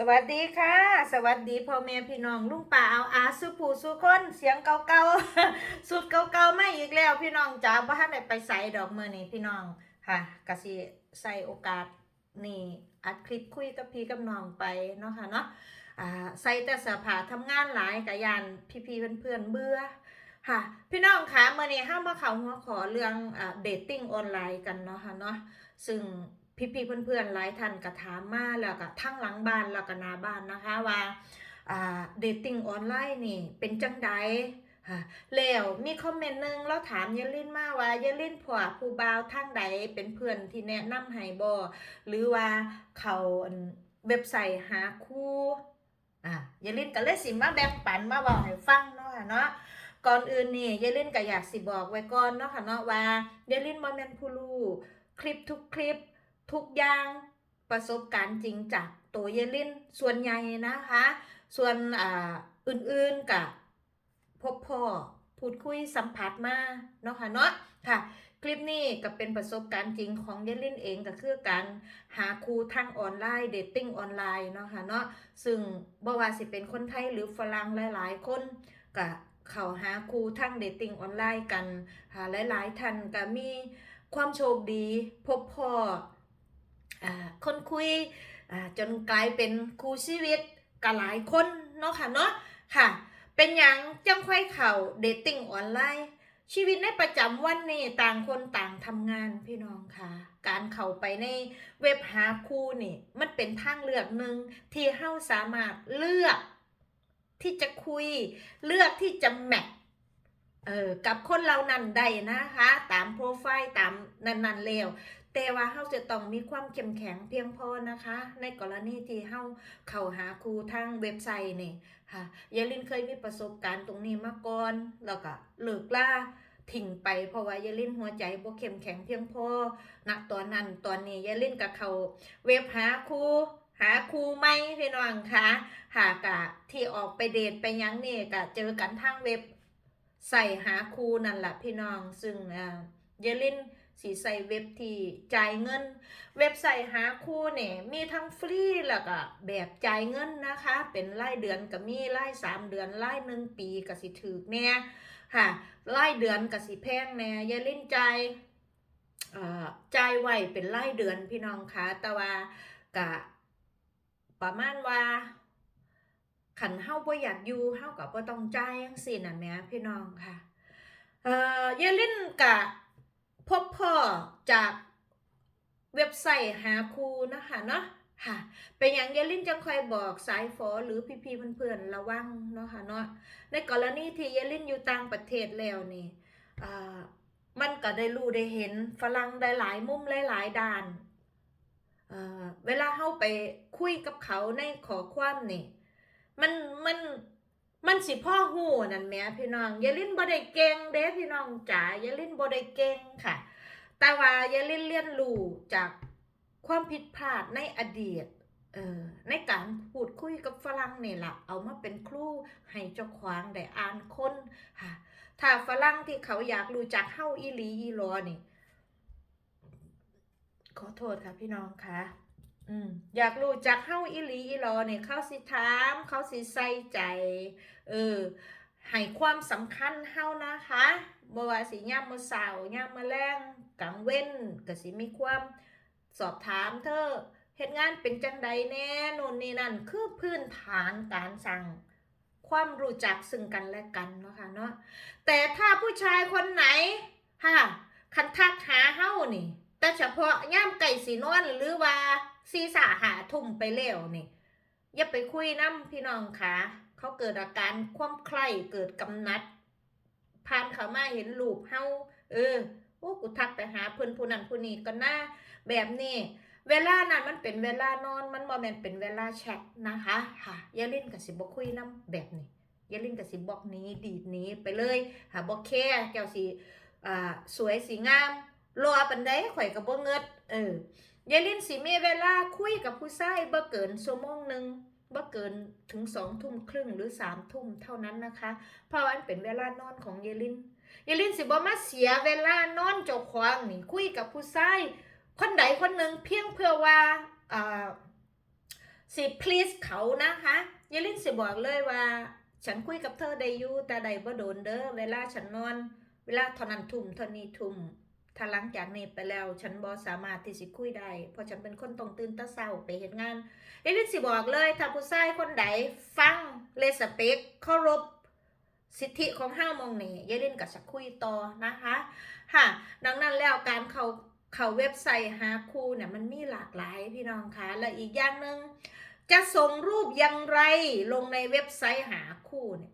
สวัสดีค่ะ สวัสดีพ่อแม่พี่น้องลุงป่าเอาอาสุผูสุคนเสียงเก่าๆ สุดเก่าๆไม่อีกแล้ว พี่น้องจ๋าบ้านได้ไปใส่ดอกมือนี่พี่น้องค่ะกะสิใส่โอกาสนี่อัดคลิปคุยกับพี่กับน้องไปเนาะค่ะเนาะอ่าใส่แต่เสื้อผ้าทำงานหลายกะยานพี่ๆเพื่อนๆเบื่อค่ะพี่น้องคะเมื่อนี้ห้ามมาเขาหัวขอเรื่องอ่าเดทติ้งออนไลน์กันเนาะค่ะเนาะซึ่ง พี่ๆเพื่อนๆหลายท่านก็ถามมาแล้วก็ทั้งหลังบ้านแล้วก็หน้าบ้านนะคะว่าเดทติ้งออนไลน์นี่เป็นจังใดแล้วมีคอมเมนต์หนึงแล้วถามยายลินมาว่ายายลินผัวผู้บ่าวทางใดเป็นเพื่อนที่แนะนำให้บ่หรือว่าเขาเว็บไซต์หาคู่อะยายลินก็เลยสิมาแบ่งปันมาบอกให้ฟังเนาะเนาะก่อนอื่นนี่ยายลินก็อยากสิบอกไว้ก่อนเนาะค่ะเนาะว่ายายลินบ่แม่นผู้รู้คลิปทุกคลิป ทุกอย่างประสบการณ์จริงจากตัวเยลินส่วนใหญ่นะคะ ส่วนอ่าอื่นๆกับพบพ่อพูดคุยสัมผัสมาเนาะค่ะเนาะค่ะ คลิปนี้ก็เป็นประสบการณ์จริงของเยลินเองก็คือการหาครูทางออนไลน์เดทติ้งออนไลน์เนาะค่ะเนาะซึ่งบ่ว่าสิเป็นคนไทยหรือฝรั่งหลาย ๆ คนก็เข้าหาครูทางเดทติ้งออนไลน์กันหาหลาย ๆท่านก็มีความโชคดีพบพ่อ คนคุยจนกลายเป็นครูชีวิตกับหลายคนเนาะค่ะเนาะค่ะ เป็นอย่างจังค่อยเข่าเดทติ้งออนไลน์ชีวิตในประจำวันนี่ต่างคนต่างทำงานพี่น้องค่ะ การเข้าไปในเว็บหาคู่นี่ มันเป็นทางเลือกหนึ่งที่เฮาสามารถเลือกที่จะคุย เลือกที่จะแมทเออกับคนเรานั้นได้นะคะ ตามโปรไฟล์ตามนันๆแล้ว แต่ว่าเฮาจะต้องมีความเข้มแข็งเพียงพอนะคะ ในกรณีที่เฮาเข้าหาครูทางเว็บไซต์นี่ค่ะยายลินเคยมีประสบการณ์ตรงนี้มาก่อนแล้วก็เลิกล่าทิ้งไปเพราะว่ายายลินหัวใจบ่เข้มแข็งเพียงพอณตอนนั้นตอนนี้ยายลินก็เขาเว็บหาครูหาครูไหม่พี่น้องคะหากะที่ออกไปเดทไปยังเนี่ก็เจอกันทางเว็บใส่หาครูนั่นแหละพี่น้องซึ่งอ่ายายลิน สีใส่เว็บที่จ่ายเงิน เว็บไซต์หาคู่เนี่ยมีทั้งฟรีแล้วก็แบบจ่ายเงินนะคะ เป็นรายเดือนก็มีรายสามเดือนรายหนึ่งปีก็สิถือเนี่ยค่ะรายเดือนก็สิแพงแน่อย่าเลิ้นใจายเอ่อจ่ายไวเป็นรายเดือนพี่น้องคะแต่ว่ากะประมาณว่าขันเฮาบ่อยากอยู่เฮาก็บ่ต้องจ่ายจังซี่น่ะแหม่พี่น้องค่ะ เอ่ออย่าลิ้นกะ พบพ่อจากเว็บไซต์หาครูนะคะเนาะค่ะเป็นอย่างเยลินจังคอยบอกสายฟอหรือพี่ๆเพื่อนๆระวังเนาะค่ะเนาะในกรณีที่เยลินอยู่ต่างประเทศแล้วนี่มันก็ได้รู้ได้เห็นฝรั่งได้หลายมุมหลายๆด้านเวลาเข้าไปคุยกับเขาในขอความนี่มันมัน มันสิพ่อหูนั่นแม่พี่น้องอย่าลิ้นบ่ได้เก่งเด้พี่น้องจ๋าอย่าลิ้นบ่ได้เก่งค่ะ แต่ว่าอย่าลิ้นเรียนรู้จากความผิดพลาดในอดีตเออในการพูดคุยกับฝรั่งนี่ล่ะเอามาเป็นครูให้เจ้าขวางได้อ่านคนค่ะถ้าฝรั่งที่เขาอยากรู้จักเฮาอีหลีอีหลอนี่ ขอโทษค่ะพี่น้องค่ะ อืมอยากรู้จักเฮาอีหลีอีหลอเนี่ยเขาสิถาม เขาสิใส่ใจ เออให้ความสำคัญเฮานะคะบ่ว่าสิย่ามมื้อเช้าย่ามมื้อแลงกลางเว้นก็สิมีความสอบถามเธอเฮ็ดงานเป็นจังใดแน่นู่นนี่นั่นคือพื้นฐานการสั่งความรู้จักซึ่งกันและกันเนาะค่ะเนาะแต่ถ้าผู้ชายคนไหนค่ะคันทักหาเฮานี่ แต่เฉพาะย่ามไก่สีนวลหรือว่า ซีสาหาทุ่มไปแล้วนี่ อย่าไปคุยน้ำพี่น้องค่ะเขาเกิดอาการความใคร่เกิดกำนัดผ่านเขามาเห็นรูปเฮาเออโอ้กูทักไปหาเพื่อนผู้นั้นผู้นี้ก็น่าแบบนี้ เวลานั้นมันเป็นเวลานอนมันบ่แม่นเป็นเวลาแชทนะคะค่ะอย่าเล่นกับสิบ่คุยน้ำแบบนี้อย่าเล่นกับสิบอกนี้ดีดนี้ไปเลยหาบ่แค่แก้วสิอ่าสวยสีงามรอปันได้ข่อยกับบ่เงิดเออ ยายลินสิมีเวลาคุยกับผู้ชายบ่เกินชั่วโมงหนึ่งบ่เกินถึงสองทุ่มครึ่งหรือสามทุ่มเท่านั้นนะคะ เพราะอันเป็นเวลานอนของยายลินยายลินสิบ่มาเสียเวลานอนเจ้าของนี่คุยกับผู้ชายคนใดคนหนึ่งเพียงเพื่อว่าอ่าสิ please เขานะคะยายลินสิบอกเลยว่า ฉันคุยกับเธอได้อยู่แต่ใดบ่โดนเด้อเวลาฉันนอน เวลาเท่านั้นทุ่มเท่านี้ทุ่ม ถ้าหลังจากนี้ไปแล้ว ฉันบ่สามารถที่สิคุยได้ เพราะฉันเป็นคนต้องตื่นตะเช้าไปเฮ็ดงานยายลินสิบอกเลยถ้าผู้ชายคนใดฟังเลสเปกเคารพสิทธิของห้ามองนี่ยายลินก็จะคุยต่อนะคะค่ะดังนั้นแล้วการเขาเขาเว็บไซต์หาคู่เนี่ยมันมีหลากหลายพี่น้องคะและอีกอย่างหนึ่งจะส่งรูปอย่างไรลงในเว็บไซต์หาคู่เนี่ย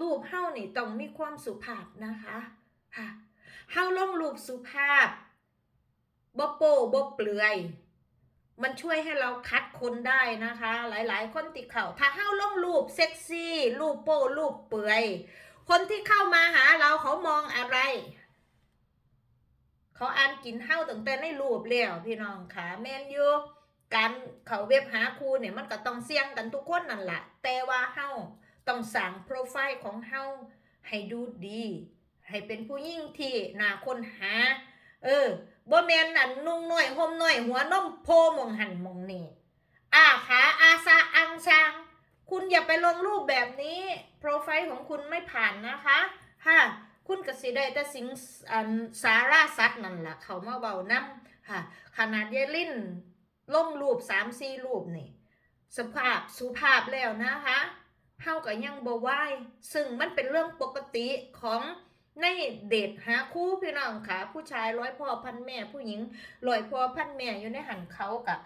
รูปเฮ้านี่ต้องมีความสุภาพนะคะค่ะ เฮ้าลงรูปสุภาพบ่โป้บ่เปลือย มันช่วยให้เราคัดคนได้นะคะ หลายๆ คนติดเข่าถ้าเฮ้าลงรูปเซ็กซี่รูปโป้รูปเปลือย คนที่เข้ามาหาเราเขามองอะไร เขาอ่านกินเฮ้าตั้งแต่ในรูปแล้วพี่น้องค่ะแมนยูการเขาเว็บหาครูเนี่ยมันก็ต้องเสี่ยงกันทุกคนนั่นแหละแต่ว่าเฮาต้องสั่งโปรไฟล์ของเฮาให้ดูดี ให้เป็นผู้ยิ่งที่น่าค้นหา เออบ่แมนนั่นนุ่งน้อยห่มน้อย หัวนมโพมองหันมองนี่อาขาอาซาอังชางคุณอย่าไปลงรูปแบบนี้ โปรไฟล์ของคุณไม่ผ่านนะคะค่ะคุณกสิได้แต่สิงสาราสัตว์นั่นแหละเขามาเบาน้ำค่ะ ขนาดเยลินล่งรูปสามสี่รูปนี่สภาพสุภาพแล้วนะคะเฮากับยังบ่ไหวซึ่งมันเป็นเรื่องปกติของ ในเดทหาคู่พี่น้องค่ะ ผู้ชายร้อยพ่อพันแม่ ผู้หญิงร้อยพ่อพันแม่อยู่ในหันเขากะ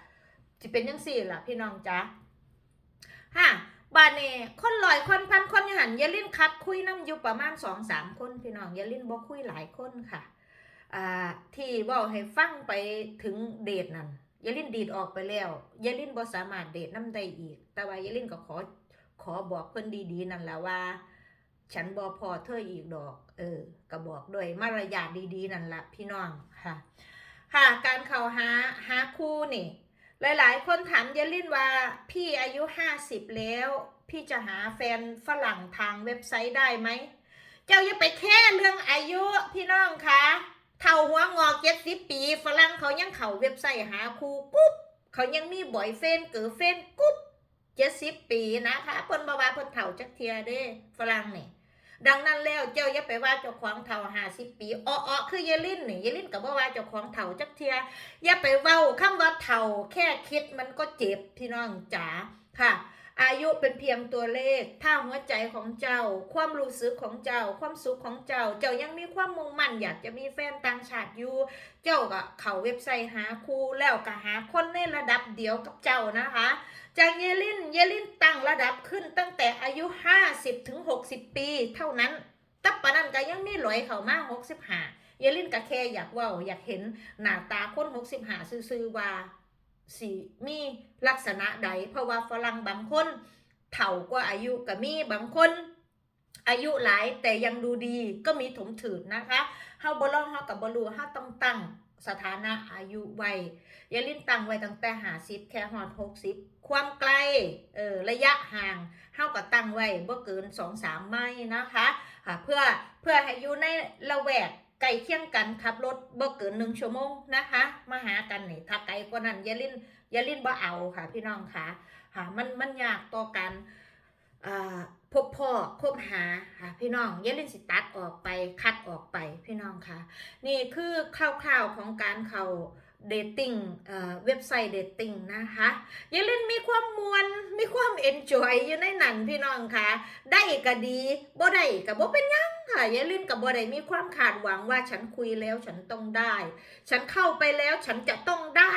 จะเป็นยังสี่ล่ะพี่น้องจ๊ะฮะบานเน่คนลอยคนพันคนยู่หันอยาลิ้นคัดคุยน้ำอยู่ประมาณสองสามคนพี่น้องอยาลิ้นบ่คุยหลายคนค่ะอ่าที่เว่าให้ฟังไปถึงเดทนั่นยาลินดีดออกไปแล้วยาลินบ่สามารถเดทน้ำได้อีก แต่ว่ายาลินก็ขอขอบอกเพิ่นดีๆนั่นแหละว่า ฉันบ่พอเธออีกดอก เออ ก็บอกด้วยมารยาทดีๆ นั่นละพี่น้องค่ะ ค่ะการเข้าหาหาคู่นี่ หลายๆ คนถามยายลินว่า พี่อายุห้าสิบแล้ว พี่จะหาแฟนฝรั่งทางเว็บไซต์ได้ไหม เจ้าอย่าไปแค่เรื่องอายุพี่น้องคะเท่าหัวงอเจ็ดสิบปีฝรั่งเขายังเขาเว็บไซต์หาครูกุ๊บเขายังมีบ่อยเฟนเกิดเฟนกุ๊บเจ็ดสิบปีนะคะเพิ่นบาว่าเพิ่นเฒ่าจักเทียเด้ฝรั่งนี่ ดังนั้นแล้วเจ้าอย่าไปว่าเจ้าของเถ่าหาสิบปีอ้อๆคือเยลินนี่เยลินก็บ่ว่าเจ้าของเถ่าจักเทียอย่าไปเว้าคำว่าเถ่าแค่คิดมันก็เจ็บพี่น้องจ๋าค่ะ อายุเป็นเพียงตัวเลขถ้าหัวใจของเจ้า ความรู้สึกของเจ้า ความสุขของเจ้า เจ้ายังมีความมุ่งมั่นอยากจะมีแฟนต่างชาติอยู่ เจ้าก็เข้าเว็บไซต์หาครูแล้วก็หาคนในระดับเดียวกับเจ้านะคะ จากเยลินเยลินตั้งระดับขึ้นตั้งแต่อายุ 50ถึง60 ปี เท่านั้นตับปะนั้นก็ยังมีหลอยเข้ามา65เยลินก็แค่อยากว่าอยากเห็นหน้าตาคน65ซื่อๆว่า สีมีลักษณะใด เพราะว่าฝรั่งบางคนเฒ่ากว่าอายุก็มีบางคน อายุหลายแต่ยังดูดีก็มีถมถืดนะคะเฮาบ่ลองเฮากับ่รู้เฮาต้องตั้งสถานะอายุไว้อย่าลิ้นตั้งไว้ตั้งแต่50แค่ฮอด60ความไกลเออระยะห่างเฮาก็ตั้งไว้บ่เกิน2-3ไมล์นะคะะเพื่อเพื่อให้อยู่ในละแวก ไกลเคี่ยงกันขับรถบ่เกินหนึ่งชั่วโมงนะคะ มาหากันนี่ถ้าไกลกว่านั้นยาลินยาลินบ่เอาค่ะ พี่น้องค่ะค่ะมันมันยากต่อการอ่าพบพ่อคบหาค่ะพี่น้องยาลินสิตัดออกไปคัดออกไปพี่น้องค่ะ นี่คือคร่าวๆของการเข้า เดทติ้งเอ่อเว็บไซต์เดทติ้งนะคะอย่าลิ้นมีความมวนมีความเอนจอยอยู่ในนั้นพี่น้องค่ะ ได้ก็ดีบ่ได้ก็บ่เป็นยังค่ะยายลินกับบัวใดมีความขาดหวังว่าฉันคุยแล้วฉันต้องได้ ฉันเข้าไปแล้วฉันจะต้องได้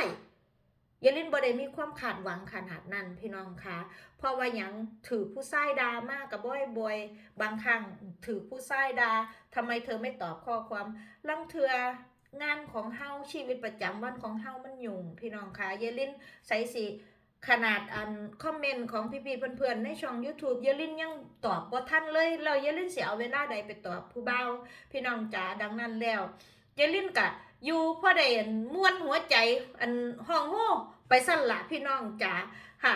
ยายลินบัวใดมีความขาดหวังขนาดนั้นพี่น้องคะเพราะว่ายังถือผู้ชายดามากกับบ่อยบ่อยบางครั้งถือผู้ชายดาทำไมเธอไม่ตอบข้อความลังเทือ งานของเฮาชีวิตประจำวันของเฮามันยุ่งพี่น้องคะยายลินใส่สิขนาดอันคอมเมนต์ของพี่ๆเพื่อนๆในช่อง YouTube ยายลินยังตอบบ่ทันเลยเรายายลินเสียเอาเวลาใดไปตอบผู้เบาพี่น้องจ๋าดังนั้นแล้วยายลินกะอยู่พอได้อันม่วนหัวใจอันห้องโฮไปสั่นละพี่น้องจ๋าค่ะ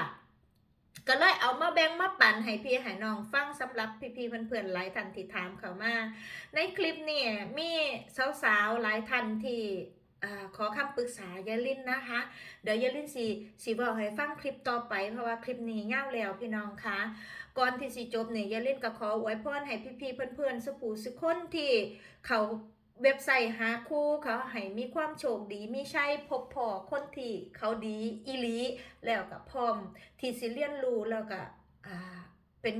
ก็เลยเอามาแบ่งมาปั่นให้พี่ให้น้องฟังสำหรับพี่ๆเพื่อนๆหลายท่านที่ถามเข้ามา ในคลิปเนี่ยมีสาวๆหลายท่านที่อขอคำปรึกษายายลินนะคะ เดี๋ยวยายลินสิสิบอกให้ฟังคลิปต่อไปเพราะว่าคลิปนี้ยาวแล้วพี่น้องคะก่อนที่สิจบเนี่ยยายลินก็ขออวยพรให้พี่ๆเพื่อนๆสุปูสุกคนที่เขา เว็บไซต์หาคู่เขาให้มีความโชคดีมีใชัยพบพอคนที่เขาดีอีลีแล้วก็พร้อมที่สิเรียนรู้แล้วก็อ่าเป็น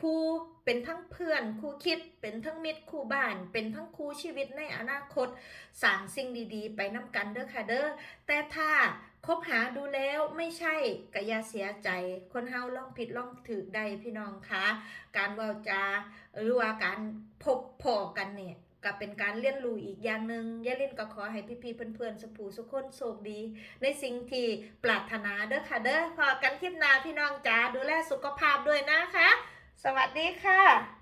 คู่เป็นทั้งเพื่อนคู่คิด เป็นทั้งมิตรคู่บ้าน เป็นทั้งคู่ชีวิตในอนาคตสร้างสิ่งดีๆ ไปน้ำกันเด้อค่ะเด้อแต่ถ้าคบหาดูแล้วไม่ใช่ก็ยาเสียใจ คนเฮาล่องผิดล่องถือได้พี่น้องคะการเว่าจาหรือว่าการพบพอกันเนี่ย ก็เป็นการเรียนรู้อีกอย่างหนึ่งย่าเล่นก็ขอให้พี่ๆเพื่อนๆสุภูสุขคนโชคดี ในสิ่งที่ปรารถนาเด้อค่ะเด้อพอกันคลิปหน้าพี่น้องจ๋าดูแลสุขภาพด้วยนะคะ สวัสดีค่ะ